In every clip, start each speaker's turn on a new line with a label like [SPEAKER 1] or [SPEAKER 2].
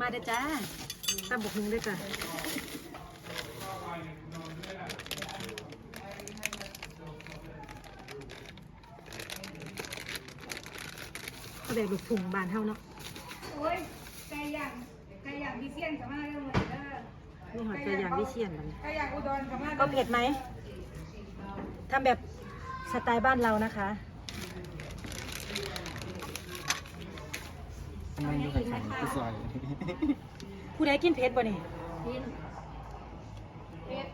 [SPEAKER 1] มาเด้อจ้าตำบกหุงด้วยจ้ะก็ได้ลูกถุงบานเท่าเนาะ
[SPEAKER 2] โอ้ยไก่ย่างไก่ย่างที่เซียนกับมาเรื่องเลยเด้อ
[SPEAKER 1] นี่หอดใจอย่างวิเชียนมัน
[SPEAKER 2] ไก่ย่างอุดรกับมา
[SPEAKER 1] ก็เผ็ดไหมทำแบบสไตล์บ้านเรานะคะ
[SPEAKER 3] มันอยู่กับขันที่ซอย
[SPEAKER 1] ผู้ใดกินเผ็ดบ่นี่
[SPEAKER 2] กินเผ็ด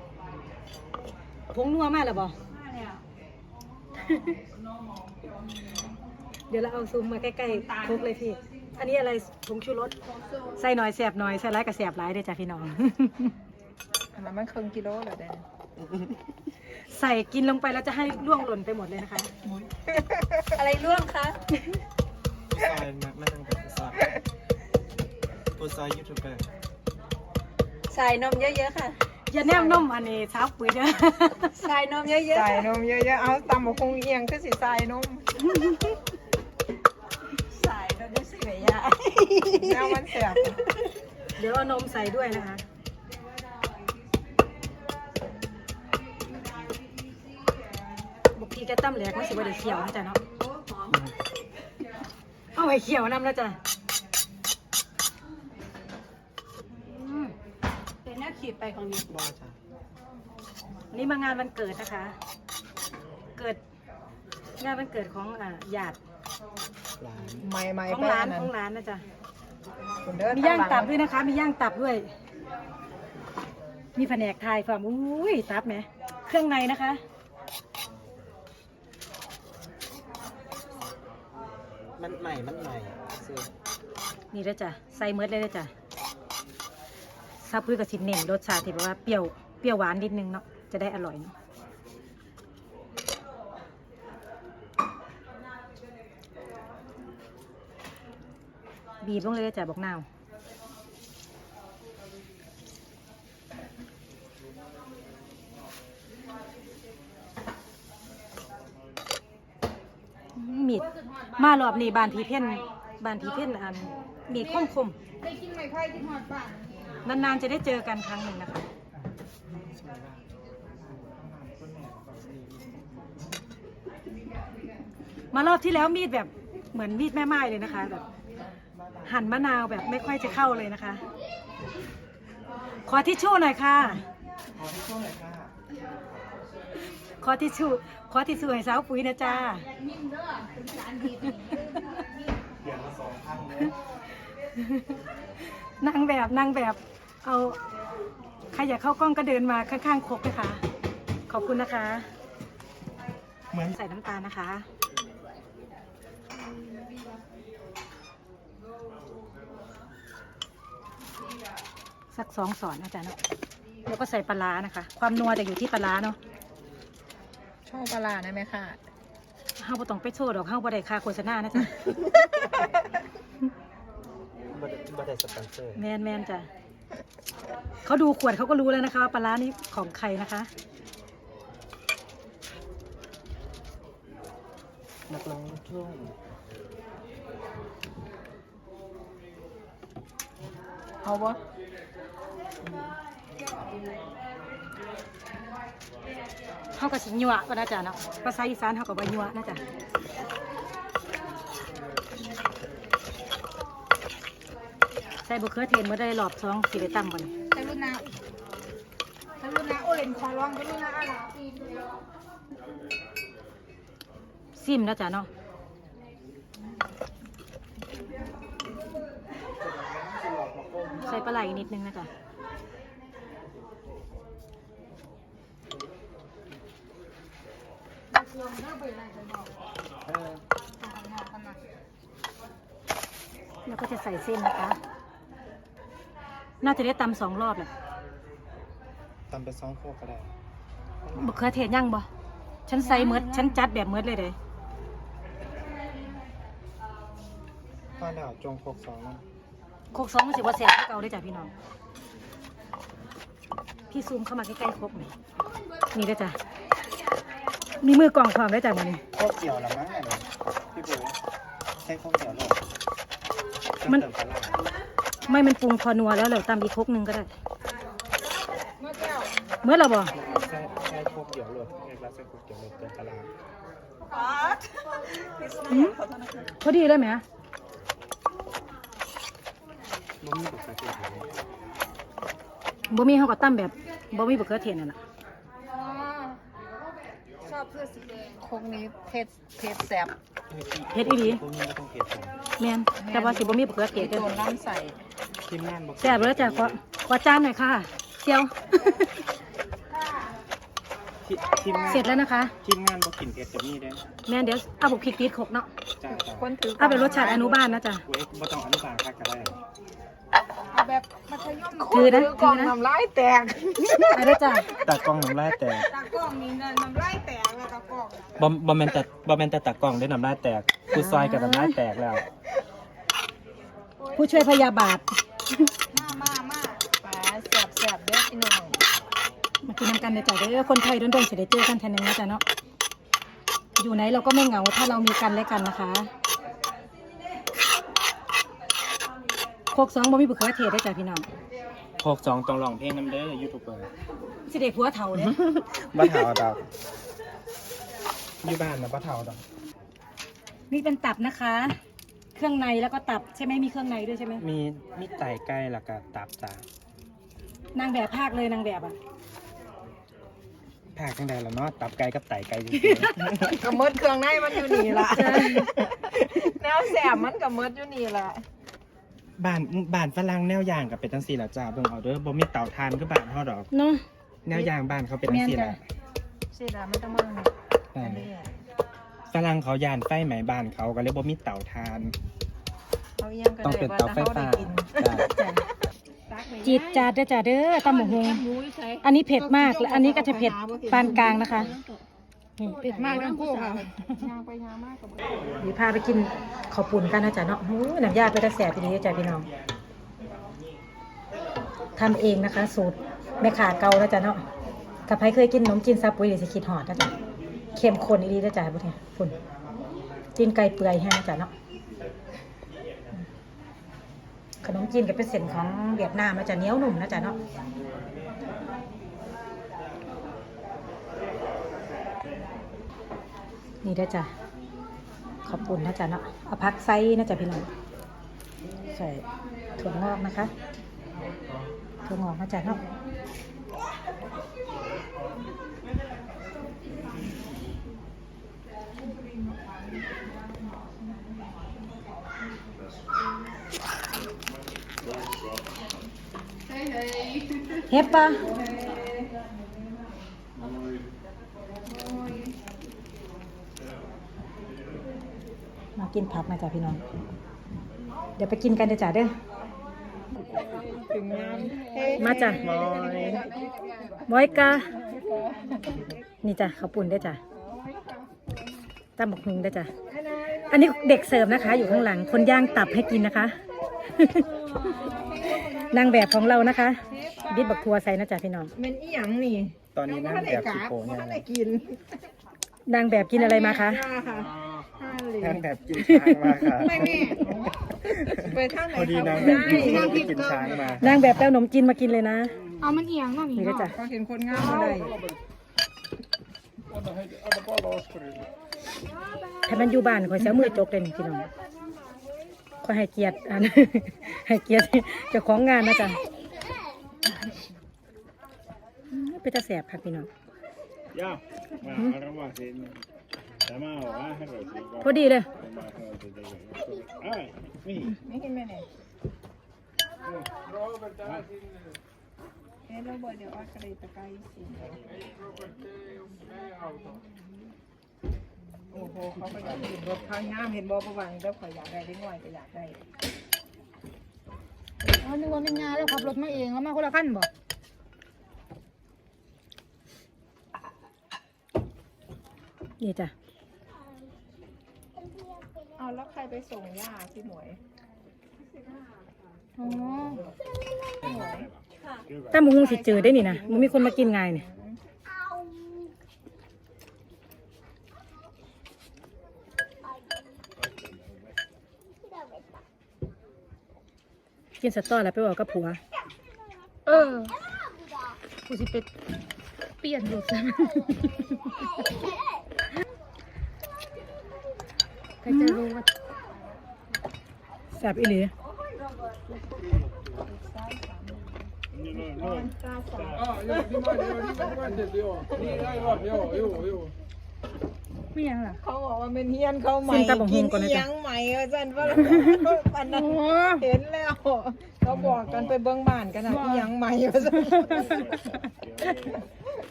[SPEAKER 1] ผงนัวมากหรอบ่
[SPEAKER 2] มาแล้ว
[SPEAKER 1] เดี๋ยวเราเอาซูมมาใกล้ๆครกเลยพี่ อันนี้อะไรผงชูรส ใส่หน่อยแสบหน่อย ใส่ร้ายกับแสบร้ายเด้อจ้ะพี่น้อง
[SPEAKER 4] อันนั้นมันครึ่งกิโลเหรอเด้
[SPEAKER 1] ใส่กินลงไปแล้วจะให้ล่วงหล่นไปหมดเลยนะคะ อะไรล่วงคะ
[SPEAKER 3] ซอยมาไม่ต้องกับซอย ตัวซอยยูทูบเบอร์
[SPEAKER 4] ใส่นมเยอะๆค่ะ
[SPEAKER 1] อย่าแนมนมอันนี้เช้าปุ๋ยเด้อ
[SPEAKER 4] ใส่นมเยอะๆใส่นมเยอะๆ เอาตำบกคงเอียงคือสิใส่นมใส่นมสิเวียแล้วมันเสียบ
[SPEAKER 1] เดี๋ยวเอานมใส่ด้วยนะคะบุกพีกระตั้มแหลกไม่สิบ่ได้เขียวนะจ๊ะเนาะเอาไว้เขียวนำแล้วจ้ะอืม
[SPEAKER 2] เป็นหน้าขีด ไปของนี้
[SPEAKER 3] บ้าจ้ะ
[SPEAKER 1] วันนี้มางานวันเกิดนะคะ เกิดงานวันเกิดของอ่าญาติ
[SPEAKER 3] หลาน
[SPEAKER 4] ไม่ไม่
[SPEAKER 1] ของร้านของร้านนะจ๊ะ
[SPEAKER 4] เดิน
[SPEAKER 1] มีย่างตับด้วยนะคะ มีย่างตับด้วย มีแผนกไทยความอุ้ยตับไหมเครื่องในนะคะ
[SPEAKER 3] มันใหม่ มันใหม่ซื้อ
[SPEAKER 1] นี่แล้วจ้ะใส่เมดเลยแล้วจ้ะ ซาพื้กับสินเน่นรสชาติที่แบบว่าเปรี้ยวเปรี้ยวหวานนิดนึงเนาะจะได้อร่อยเนาะบีบลงเลยเลยจ้ะบอกนาวมีดมารอบนี้บานผีเพ่นบานผีเพ่นอันมีดคมคม
[SPEAKER 2] ได้กินไม่ค่อยที่หอดบ้าน
[SPEAKER 1] นานๆจะได้เจอกันครั้งหนึ่งนะคะ มารอบที่แล้วมีดแบบเหมือนมีดแม่ไม้เลยนะคะแบบหั่นมะนาวแบบไม่ค่อยจะเข้าเลยนะคะ ขอทิชชู่หน่อยค่ะ
[SPEAKER 3] ขอทิชชู่หน่อยค่ะ
[SPEAKER 1] ขอทิชชู่ขอทิชชู่ให้สาวปุ๋ยนะจ้า
[SPEAKER 2] เสี
[SPEAKER 3] ยวมาสองพันเลย
[SPEAKER 1] นางแบบนางแบบเอาใครอยากเข้ากล้องก็เดินมาข้างๆครกนะคะ ขอบคุณนะคะ
[SPEAKER 3] เหมือน
[SPEAKER 1] ใส่น้ำตาลนะคะ สักสองสอนอาจารย์เนาะแล้วก็ใส่ปลาร้านะคะ ความนัวจะอยู่ที่ปลาร้าเนาะ
[SPEAKER 4] ช่องปลาร้านะแม่ค่ะ
[SPEAKER 1] เฮาบ่ต้องไปโชว์ดอกเฮาบ่ได้ค่าโฆษณานะจ๊ะ
[SPEAKER 3] บัตบัตรสปอนเซอร์
[SPEAKER 1] แมนแมนจ้ะเขาดูขวดเขาก็รู้แล้วนะคะว่าปลาร้านี่ของใครนะคะ
[SPEAKER 3] นักร้องลูกทุ่ง
[SPEAKER 4] เอาวะ
[SPEAKER 1] เขาก็สิญัวก็น่าจะเนาะภาษาอีสานเขาก็บ่ญัวน่าจะ ส่บุเขือเทศเมื่อได้รอบสองสิได้ตั้งบ่น
[SPEAKER 2] กรุณากรุณาโอเลนขอร้องกรุณาอะไรอีก
[SPEAKER 1] ซิมนะจ๊ะเนาะใส่ปลาไหลอีกนิดนึงนะจ๊ะ
[SPEAKER 3] เออ
[SPEAKER 1] แล้วก็จะใส่เส้นนะคะ น่าจะได้ตำสองรอบแหละ
[SPEAKER 3] ทำเป็นซองโคกก็ได้
[SPEAKER 1] บุเขือเทศยังบ่ฉันใส่เมดฉันจัดแบบเมดเลยเด้
[SPEAKER 3] พ่อแล้วจงโคกสองนะ
[SPEAKER 1] โคกสองมันสิว่าแซ่บคือเก่าได้อจ้ะพี่น้อง พี่ซูมเข้ามาใกล้ๆครกหน่อยนี่ได้อจ้ะ มีมือกล่องความได้อจ้ะมันนี้
[SPEAKER 3] โคกเกี่ยวละมั้งเนี่ยพี่ปูใช้โคกเกี่ยวเลย
[SPEAKER 1] มัน
[SPEAKER 3] เติมปลาร้า
[SPEAKER 1] ไม่มันปรุงพอนัวแล้วเราตำอีกครกหนึ่งก็ได้
[SPEAKER 4] เมื่อ
[SPEAKER 1] เราบอก
[SPEAKER 3] ใช่ใช่พวกเดี๋ยวหลดในรัสเซียพวกเดี๋ยวหลดติมตลาด
[SPEAKER 1] อืมพอดีเลยไหม
[SPEAKER 3] มันมีบุคคลที่ไหน
[SPEAKER 1] บ่มีเขาก็ตั้มแบบบ่มีบะเขือเทศนั่นแหละ
[SPEAKER 2] ชอบเสื้อสีแดง
[SPEAKER 4] คงนี้เทศเทศแสบ
[SPEAKER 1] เฮ็ดอีหลี
[SPEAKER 3] พวกนี้ไม่ต้องเผ็ดสั่ง
[SPEAKER 1] แม่นแต่ว่าสิบ่มีบะเขือเทศ
[SPEAKER 4] โด
[SPEAKER 1] เด้อน
[SPEAKER 4] น้ำใส่
[SPEAKER 3] ทีมงานบอก
[SPEAKER 1] แซ่บเลยจ้ะขอขอจานหน่อยค่ะเชียว
[SPEAKER 3] ทีทีมงาน
[SPEAKER 1] เสร็จแล้วนะคะ
[SPEAKER 3] ทีมงานบอกกินเผ็ดจะมีได้
[SPEAKER 1] แม่นเดี๋ยวเอาบุกพริกตีดขกเนาะ
[SPEAKER 3] จ้าจ้า
[SPEAKER 4] คนถือ
[SPEAKER 1] เอาเป็นรสชาติอนุบาลนะจ๊ะ
[SPEAKER 3] เว้ยบ่ต้องอนุบาลคักก็ได้
[SPEAKER 2] เอาแบบมัธยม
[SPEAKER 1] ถือนะ
[SPEAKER 4] กล่อง
[SPEAKER 1] ถือนะ
[SPEAKER 4] น้ำลายแตก
[SPEAKER 1] เอาได้อจ้ะ
[SPEAKER 3] ตากล้องน้ำลายแตก
[SPEAKER 2] ตากล้องนี่เงินน้ำลายแตกเลยตากล้อง
[SPEAKER 3] บ่บ่แม่นแต่บ่แม่นแต่ตากล้องได้น้ำลายแตกกูซอยกับน้ำลายแตกแล้ว
[SPEAKER 1] ผู้ช่วยพยาบาล
[SPEAKER 2] มามามา
[SPEAKER 4] ปลาแสบแสบเด้อพี่น้อง
[SPEAKER 1] มากินน้ำกันเด้อจ้ะเด้อคนไทยโดนๆสิได้เจอกันแทนนึงนะจ๊ะเนาะอยู่ไหนเราก็ไม่เหงาถ้าเรามีกันและกันนะคะโคกสองบ่มีบะเขือเทศได้จ้ะพี่น้อง
[SPEAKER 3] หกสองต้องร้องเพลงน้ำเด้อยูทูบเบอร์
[SPEAKER 1] สิเด็ผัวเฒ่าเด้อ
[SPEAKER 3] บ้าเถาดอกอยู่บ้านนะบ้าเถาดอก
[SPEAKER 1] นี่เป็นตับนะคะ เครื่องในแล้วก็ตับใช่ไหมมีเครื่องในด้วยใช่ไหม
[SPEAKER 3] มีมีไต่ไก่แล้วก็ตับจ้านา
[SPEAKER 1] งแบบภาคเลยนางแบบอะ
[SPEAKER 3] ภาคจังใดล่ะเนาะตับไก่กับไต่ไก่จริง
[SPEAKER 4] กระมดเครื่องในมันอยู่นี่ล่ะแนวแสบมันกระมดอยู่นี่ล่ะ
[SPEAKER 3] ๆ บ้านบ้านฝรั่งแนวอย่างกับเป็นจังซี่ล่ะจ้าเบิ่งเอาเด้อบ่มีเตาถ่านคือบ้านเฮาดอก
[SPEAKER 1] เนาะ
[SPEAKER 3] แนวอย่างบ้านเขาเป็นจังซี่แหละ
[SPEAKER 4] สิล่ะมันต้องมา
[SPEAKER 3] ใช่
[SPEAKER 4] อันนี้
[SPEAKER 3] ฝรั่งเขาย่านไฟไหม้บ้านเขาก็เลยบ่มีเตาถ่าน
[SPEAKER 4] เอาเอียงก็
[SPEAKER 3] ต้อง
[SPEAKER 4] ได้
[SPEAKER 3] เป็น
[SPEAKER 4] ว่า
[SPEAKER 3] เตา
[SPEAKER 4] ถ้า
[SPEAKER 3] ไฟ
[SPEAKER 4] เขาได้
[SPEAKER 3] ฟ้า
[SPEAKER 4] กิน
[SPEAKER 3] จ้า
[SPEAKER 2] ตักไป
[SPEAKER 1] จีดจาดเด้อจ้าเด้อตำหมกฮง
[SPEAKER 2] หมูใช้
[SPEAKER 1] อันนี้เผ็ดมากและอันนี้ก็จะเผ็ดปานกลางนะคะนี่
[SPEAKER 2] เผ็ดมากทั้งคู่ค่ะยางไปยางมากกับ
[SPEAKER 1] เดี๋ยวพาไปกินข้าวปุ่นกันนะจ๊ะเนาะโอ้ยน้ำยาไปแต่แสบทีนี้จ้ะพี่น้องทำเองนะคะ สูตรแม่ขาเก่านะจ๊ะเนาะถ้าใครเคยกินขนมจีนซาปุยเดี๋ยวจะคิดหอดนะจ๊ะ เข้มข้นอีดีนะจ๊ะพวกนี้ปุ่นจีนไก่เปื่อยแห้งนะจ๊ะเนาะขนมจีนก็เป็นเส้นของเวียดนามนะจ๊ะเหนียวหนุ่มนะจ๊ะเนาะนี่ได้จ้ะขอบคุณนะจ๊ะเนาะเอาพักไซส์นะจ๊ะพี่น้องใส่ถั่วงอกนะคะถั่วงอกนะจ๊ะเนาะ เฮ็บปะมากินผักนะจ๊ะพี่น้อง เดี๋ยวไปกินกันเด้อจ้ะเด้อ
[SPEAKER 4] ถึงงานเฮ้ย
[SPEAKER 1] มาจ้ะบอยกานี่จ้ะข้าวปุ่นได้จ้ะตำบักหุงได้จ้ะ อันนี้เด็กเสิร์ฟนะคะ อยู่ข้างหลัง คนย่างตับให้กินนะคะ นางแบบของเรานะคะบิดบักทัวใส่นะจ๊ะพี่น้อง
[SPEAKER 4] แมันอีหยังนี่
[SPEAKER 3] ตอนนี้นั่งแบบสิโป
[SPEAKER 4] ไม่
[SPEAKER 3] เนี่ย
[SPEAKER 4] ได้กิน
[SPEAKER 1] นางแบบกินอะไรมาคะ
[SPEAKER 4] ค่ะห้าเหรีย
[SPEAKER 3] นั่
[SPEAKER 4] ญ
[SPEAKER 3] งแบบกินช้างมาค่ะ
[SPEAKER 2] ไม่แม่
[SPEAKER 4] ไปทางไหน
[SPEAKER 3] พอดี
[SPEAKER 4] เขา
[SPEAKER 3] นาง
[SPEAKER 4] ก็
[SPEAKER 3] แบบ
[SPEAKER 4] ได้
[SPEAKER 3] กินกินช้างมา
[SPEAKER 1] นางแบบแป้วขนมจีนมากินเลยนะ
[SPEAKER 2] เอามันเอียงเนาะนี่
[SPEAKER 1] นี่ได้อ
[SPEAKER 2] เนาะ
[SPEAKER 1] จ้ะ
[SPEAKER 4] เขาเห็นคนงามมาได้
[SPEAKER 1] ถ้ามันอยู่บ้านคอยเสียมือจกเลยนี่พี่น้อง ขอให้เกียรติอันให้เกียรติเจ้าของงานนะจ๊ะอืมเป็นตาแสบค่ะพี่น้อง
[SPEAKER 5] Ja, ma arma sin. Tämä on vähän rosi.
[SPEAKER 1] พอดีเลย
[SPEAKER 5] Ai, mihin?
[SPEAKER 4] ไม่เโอ้โหเขาก็อยากกินรถข้างงามเห็นบอประวังแล้วข่อยอยากได้ได้ง่อยก็อยากได้
[SPEAKER 2] อ๋อนึกว่าเป็นงานแล้วขับรถมาเองแล้วมาคนละขั้นบ่
[SPEAKER 1] นี่จ้ะ
[SPEAKER 4] เอาแล้วใครไปส่งย่าพี่หมวย
[SPEAKER 2] อ๋อ
[SPEAKER 4] พี่หมวย
[SPEAKER 1] ถ้าหมูหุงสิจืดได้นี่นะมันมีคนมากินไงเนี่ย กินสตอแล้วไปบอกกับผัว
[SPEAKER 2] เออกูสิไปเปลี่ยนรถซะใครจะรู้ว่า
[SPEAKER 1] แสบอีหลี
[SPEAKER 2] ไม่ยังล่ะ
[SPEAKER 4] เขาบอกว่าเป็นเฮียนเขาใหม่
[SPEAKER 1] ซิมตำบัก
[SPEAKER 4] กิ
[SPEAKER 1] หุ่
[SPEAKER 4] น
[SPEAKER 1] งก่อนนะ
[SPEAKER 4] เฮีย
[SPEAKER 1] จ๊ะ
[SPEAKER 4] งใหม่ว่าจันว่าปันนั้นเห็นแล้วเขาบอกกันไปเบิ้งบ้านกันนะเฮียงใหม่ว่าจัน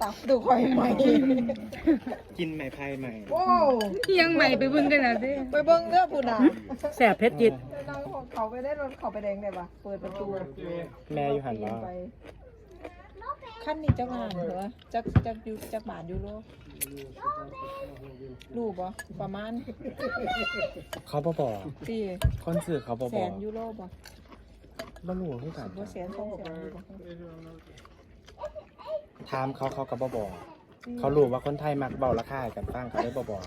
[SPEAKER 4] ตับดูคอยใหม่
[SPEAKER 3] กินใหม่พายใหม่
[SPEAKER 4] โอ้
[SPEAKER 2] ยังใหม่ไปเบิ่งกันนะสิ
[SPEAKER 4] ไปเบิ้งเด้อผู้น่ะ
[SPEAKER 1] แสบเพชรจิต
[SPEAKER 4] เราเขาไปได้รถเขาไปแดงได้ปะเปิดประตู
[SPEAKER 3] แม่อยู่หันว่า
[SPEAKER 4] ไป ขั้นนี้จักงานเหรอจักจักยูจักบาทยูโรรู้ปะประมาณ
[SPEAKER 3] เขาบ่บอก
[SPEAKER 4] สี่
[SPEAKER 3] คนสื่อเขาบ่
[SPEAKER 4] แส
[SPEAKER 3] บอก
[SPEAKER 4] นยูโรปะ
[SPEAKER 3] บ่รู้คือกัน
[SPEAKER 4] ว่าแสนสองแสนยูโร
[SPEAKER 3] ถามเขาเขาก็บ่บอกเขารู้ว่าคนไทยมักเบาราคาให้กันฟังเขาได้บ่บอก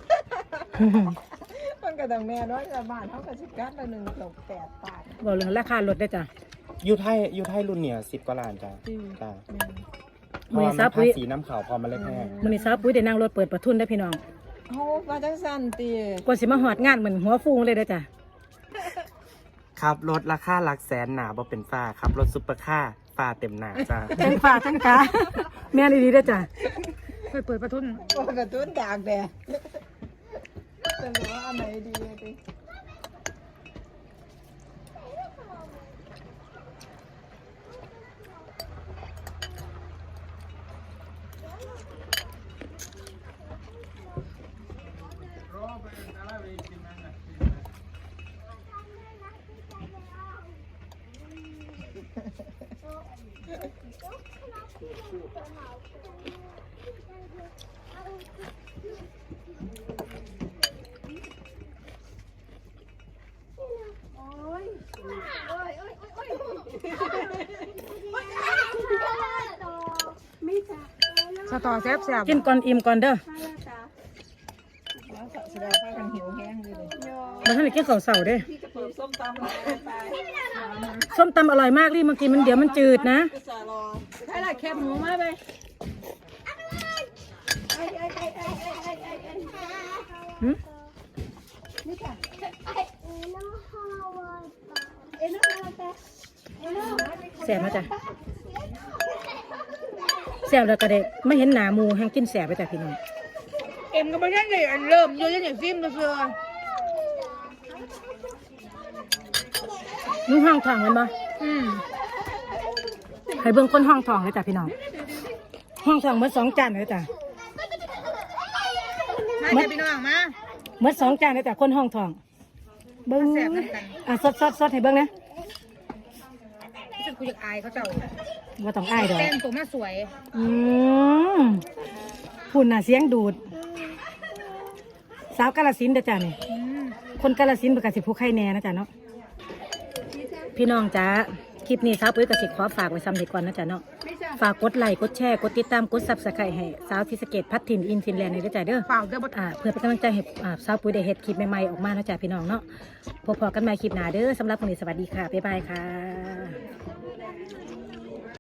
[SPEAKER 4] มันก็ต้องแม่น้อยแต่บาทเท่ากับสิบกัดละหนึ่งตกแปดบาท
[SPEAKER 1] บอกเรื่องราคารถได้จ้ะ
[SPEAKER 3] อยู่ไทยอยู่ไทยรุ่นเนี่ย10กว่าล้านจ้ะ
[SPEAKER 4] จริง
[SPEAKER 3] จ้ะ
[SPEAKER 1] มือ
[SPEAKER 3] เพ
[SPEAKER 1] ซั
[SPEAKER 3] ราะ
[SPEAKER 1] บ
[SPEAKER 3] ว่ามัน
[SPEAKER 1] ปุ้ย
[SPEAKER 3] ภาษีน้ำขาวพอมันเลยแพง
[SPEAKER 1] มือนี้ซับปุ้ยได้นั่งรถเปิดประทุนได้อพี่น้อง
[SPEAKER 4] เอาว่าจังสันตี
[SPEAKER 1] กว่าสิมาหอดงานเหมือนหัวฟูงเลยได้อจ้ะ
[SPEAKER 3] ครับรถราคาหลักแสนหนาบ่เป็นฟ้าครับรถซุปเปอร์คาร์ฟ้าเต็มหนาจ้ะ
[SPEAKER 1] ทั้งฝ่าทั้งกาแม่นอีดีได้อจ้ะ
[SPEAKER 2] เคยเปิดประทุน
[SPEAKER 4] โอ้กระตุ้นดากแดดจะรู้ว่าอันไหนดีตี
[SPEAKER 2] สตอแซ่บแซ่บ
[SPEAKER 1] กินก่อนอิ่มก่อนเด้อ
[SPEAKER 4] แสดงว่ามันหิวแห้งเลย
[SPEAKER 1] มาท่านได้กินข้าวเสาเด้อ
[SPEAKER 4] เปิดส้มตำไปไป
[SPEAKER 1] ส้มตำอร่อยมากรีบมากินมันเดี๋ยวมันจืดนะ
[SPEAKER 4] สารอ
[SPEAKER 2] ให้ละแคบหมูมาไป
[SPEAKER 1] หึแสบมาจ้ะแสบแล้วก็เด็ไม่เห็นหนาหมูแห้งกินแสบไปแต่พี่น้อง
[SPEAKER 2] เอ็มก็ไม่ใช่เลยอันเริ่มอยู่ยังอย่างซิมตัวเสือ
[SPEAKER 1] นุ่งห้องทองมันบ่
[SPEAKER 2] อืม
[SPEAKER 1] ให้เบิ่งคนห้องทองเลยจ้ะพี่น้อง ห้องทองเหมื่อนสองจานเลยจ้ะ
[SPEAKER 2] มาแต่พี่น้องมา
[SPEAKER 1] เหมื่อนสองจานเลยจ้ะคนห้องทอง เบิ่ง
[SPEAKER 2] แซ่บเหมือนกัน
[SPEAKER 1] อะสดสดสดให้เบิ่งนะ
[SPEAKER 2] ฉันกูอยากอายเขาเจ้า
[SPEAKER 1] ว่าต้องอ้ายดอก
[SPEAKER 2] แต่งตัวมาสวย
[SPEAKER 1] อืมพุ่นน่ะเสียงดูด สาวกาลสินธุ์เด้อจ้ะนี่
[SPEAKER 2] อืม
[SPEAKER 1] คนกาลสินธุ์ประกาศสิผู้ไข่แน่นะจ๊ะเนาะ พี่น้องจ้าคลิปนี้สาวปุ้ยกสิขอฝากไว้ซ้ำเด็กก่อนนะจ๊ะเนาะฝากกดไลค์กดแชร์กดติดตามกดซับสไครต์ให้สาวทิสเกตพัดถิ่นอินฟินแลนด์ในด้วยจ้ะเด้อ
[SPEAKER 2] เปล่าเด้อบ่
[SPEAKER 1] อ่าเพื่อเป็นกำลังใจให้อ่าสาวปุ้ยได้เฮ็ดคลิปใหม่ๆออกมานะจ๊ะพี่น้องเนาะพบกันใหม่คลิปหน้าเด้อสำหรับวันนี้สวัสดีค่ะบ๊ายบายค่ะ